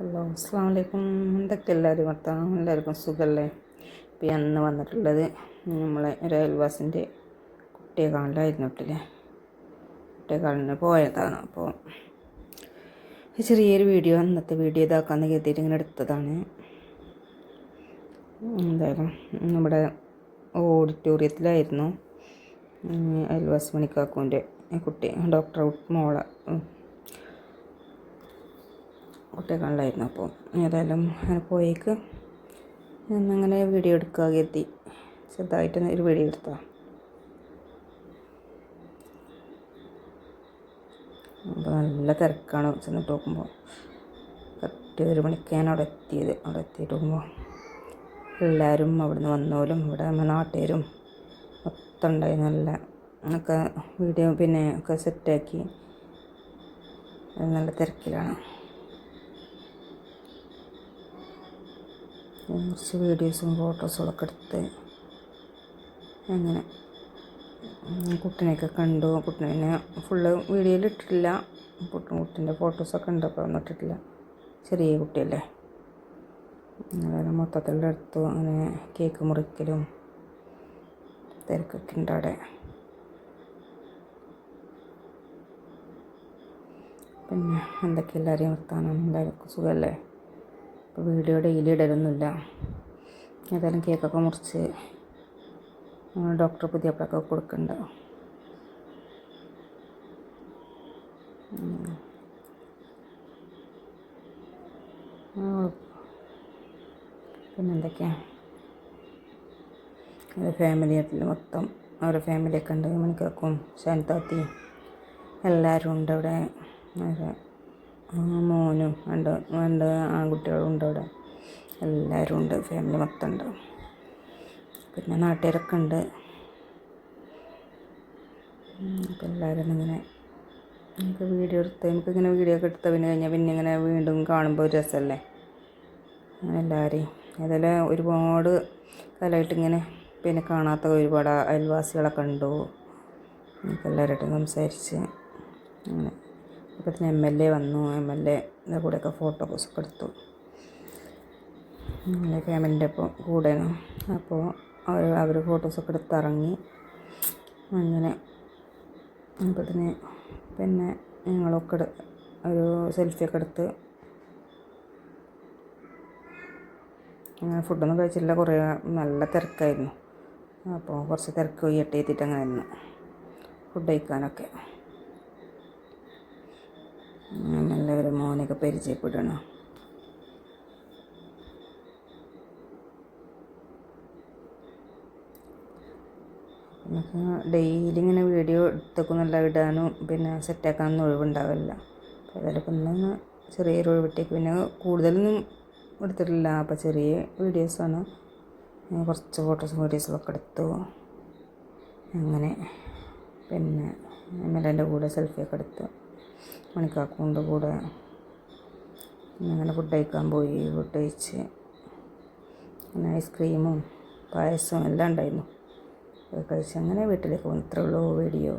Hello അസ്സാം വലൈക്കും എന്തൊക്കെ എല്ലാവരും വർത്താനം? എല്ലാവർക്കും സുഖമല്ലേ ഇപ്പം അന്ന് വന്നിട്ടുള്ളത് നമ്മളെ ഒരു അയൽവാസിന്റെ കുട്ടിയെ കാണലായിരുന്നു കേട്ടില്ലേ കുട്ടിയെ കാണലിന് പോയതാണ്. അപ്പോൾ ചെറിയൊരു വീഡിയോ അന്നത്തെ വീഡിയോ ഇതാക്കാന്ന് കരുതിയിട്ട് ഇങ്ങനെ എടുത്തതാണ്. എന്തായാലും നമ്മുടെ ഓഡിറ്റോറിയത്തിലായിരുന്നു അയൽവാസ് മണിക്കാക്കുവിന്റെ കുട്ടി ഡോക്ടർ മോളെ. കുട്ടിയെ അപ്പോൾ ഏതായാലും അങ്ങനെ പോയേക്ക്. അങ്ങനെ വീഡിയോ എടുക്കുക കരുതി. ചെറുതായിട്ട് ഒരു വീഡിയോ എടുത്താൽ അപ്പോൾ നല്ല തിരക്കാണ് ചെന്നിട്ട് നോക്കുമ്പോൾ കറക്റ്റ് ഒരു മണിക്കാണ് അവിടെ എത്തിയത്. അവിടെ എത്തിയിട്ട് നോക്കുമ്പോൾ എല്ലാവരും അവിടുന്ന് വന്നോലും ഇവിടെ നമ്മുടെ നാട്ടുകാരും മൊത്തം ഉണ്ടായി. നല്ല ഒക്കെ വീഡിയോ പിന്നെ ഒക്കെ സെറ്റാക്കി നല്ല തിരക്കിലാണ്. കുറച്ച് വീഡിയോസും ഫോട്ടോസും ഒക്കെ എടുത്ത് അങ്ങനെ കുട്ടീനെയൊക്കെ കണ്ടു. കുട്ടീനെ ഫുള്ള് വീഡിയോയിൽ ഇട്ടിട്ടില്ല. കുട്ടി കുട്ടീന്റെ ഫോട്ടോസൊക്കെ ഉണ്ട് അപ്പോൾ ഒന്നും ഇട്ടിട്ടില്ല. ചെറിയ കുട്ടിയല്ലേ. അങ്ങനെ മൊത്തത്തിൽ എടുത്തു. അങ്ങനെ കേക്ക് മുറിക്കലും തിരക്കൊക്കെ ഉണ്ട് അവിടെ. പിന്നെ എന്തൊക്കെ എല്ലാവരെയും വർത്താനം? എല്ലാവർക്കും സുഖമല്ലേ? ഇപ്പോൾ വീഡിയോ ഡെയിലി ഇടലൊന്നുമില്ല. ഏതായാലും കേക്കൊക്കെ മുറിച്ച് ഡോക്ടർ പുതിയപ്പോഴൊക്കെ കൊടുക്കണ്ട. പിന്നെന്തൊക്കെയാണ് ഫാമിലി ആയിട്ടില്ല മൊത്തം അവരുടെ ഫാമിലിയൊക്കെ ഉണ്ട്. മണിക്കാക്കും ശാന്താത്തി എല്ലാവരും ഉണ്ട് അവിടെ. മോനും ഉണ്ട് ഉണ്ട് ആൺകുട്ടികളും ഉണ്ട് അവിടെ. എല്ലാവരും ഉണ്ട് ഫാമിലി മൊത്തം ഉണ്ട് പിന്നെ നാട്ടുകാരൊക്കെ ഉണ്ട്. അപ്പം എല്ലാവരും ഇങ്ങനെ നമുക്ക് വീഡിയോ എടുത്ത് നമുക്ക് ഇങ്ങനെ വീഡിയോ ഒക്കെ എടുത്ത പിന്നെ കഴിഞ്ഞാൽ പിന്നെ ഇങ്ങനെ വീണ്ടും കാണുമ്പോൾ ഒരു രസമല്ലേ അങ്ങനെ എല്ലാവരെയും. ഏതായാലും ഒരുപാട് കാലമായിട്ട് ഇങ്ങനെ പിന്നെ കാണാത്ത ഒരുപാട് അയൽവാസികളൊക്കെ ഉണ്ടോ? നമുക്ക് എല്ലാവരുമായിട്ടും സംസാരിച്ച് അങ്ങനെ. അപ്പോൾ പിന്നെ എം എൽ എ വന്നു. എം എൽ എ കൂടെയൊക്കെ ഫോട്ടോസ് ഒക്കെ എടുത്തു. അങ്ങനെ ഫാമിലിന്റെ ഒപ്പം കൂടെയാണ്. അപ്പോൾ അവർ അവർ ഫോട്ടോസൊക്കെ എടുത്തിറങ്ങി അങ്ങനെ അപ്പോൾ തന്നെ പിന്നെ ഞങ്ങളൊക്കെ ഒരു സെൽഫിയൊക്കെ എടുത്ത് അങ്ങനെ ഫുഡൊന്നും കഴിച്ചില്ല കുറേ നല്ല തിരക്കായിരുന്നു. അപ്പോൾ കുറച്ച് തിരക്ക് കൊയ്യട്ടെ എത്തിയിട്ട് അങ്ങനെ ഫുഡ് കഴിക്കാനൊക്കെ. എല്ലാവരും മോനൊക്കെ പരിചയപ്പെടണം? ഡെയിലി ഇങ്ങനെ വീഡിയോ എടുത്തേക്കൊന്നല്ല ഇടാനും പിന്നെ സെറ്റാക്കാനൊന്നും ഒഴിവുണ്ടാവില്ല. അപ്പോൾ ഏതായാലും ഒന്ന് ചെറിയൊരു ഒഴിവിട്ടേക്ക്. പിന്നെ കൂടുതലൊന്നും എടുത്തിട്ടില്ല. അപ്പോൾ ചെറിയ വീഡിയോസാണ് കുറച്ച് ഫോട്ടോസും വീഡിയോസും ഒക്കെ എടുത്തു. അങ്ങനെ. പിന്നെ എം എൽ എന്റെ കൂടെ സെൽഫിയൊക്കെ എടുത്ത്. മണിക്കാക്കൂന്റെ കൂടെ അങ്ങനെ ഫുഡ് കഴിക്കാൻ പോയി ഫുഡ് കഴിച്ച് പിന്നെ ഐസ്ക്രീമും പായസവും എല്ലാം ഉണ്ടായിരുന്നു. കഴിച്ച് അങ്ങനെ വീട്ടിലേക്ക് പോകുന്നു ഇത്രയുള്ളൂ വീഡിയോ